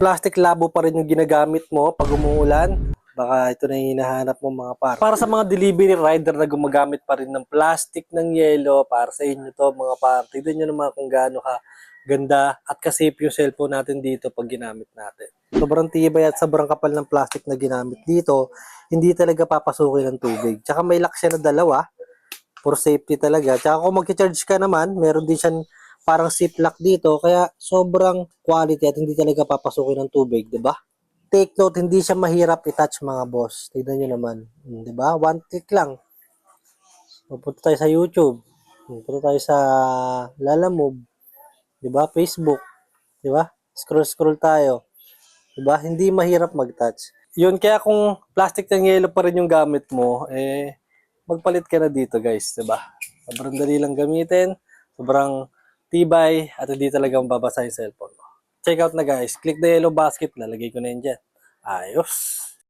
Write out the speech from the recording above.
Plastic labo pa rin yung ginagamit mo pag umuulan. Baka ito na yung hinahanap mo mga par. Para sa mga delivery rider na gumagamit pa rin ng plastic ng yelo, para sa inyo to mga par. Tignan nyo naman kung gaano ka ganda at kasafe yung cellphone natin dito pag ginamit natin. Sobrang tibay at sobrang kapal ng plastic na ginamit dito, hindi talaga papasukin ng tubig. Tsaka may lock siya na dalawa for safety talaga. Tsaka kung mag-charge ka naman, meron din siyang parang lock dito, kaya sobrang quality at hindi talaga papasukin ng tubig, di ba? Take note, hindi siya mahirap i-touch mga boss. Tignan nyo naman, Hmm, di ba? One click lang. Pupunta tayo sa YouTube. Pupunta tayo sa Lalamove. Di ba? Facebook. Di ba? Scroll-scroll tayo. Di ba? Hindi mahirap mag-touch. Yun, kaya kung plastic ng yelo pa rin yung gamit mo, eh, magpalit ka na dito guys, di ba? Sobrang dali lang gamitin, sobrang tibay, at hindi talaga mababasa yung cellphone mo. Check out na guys, click the yellow basket, lalagay ko na yun dyan. Ayos!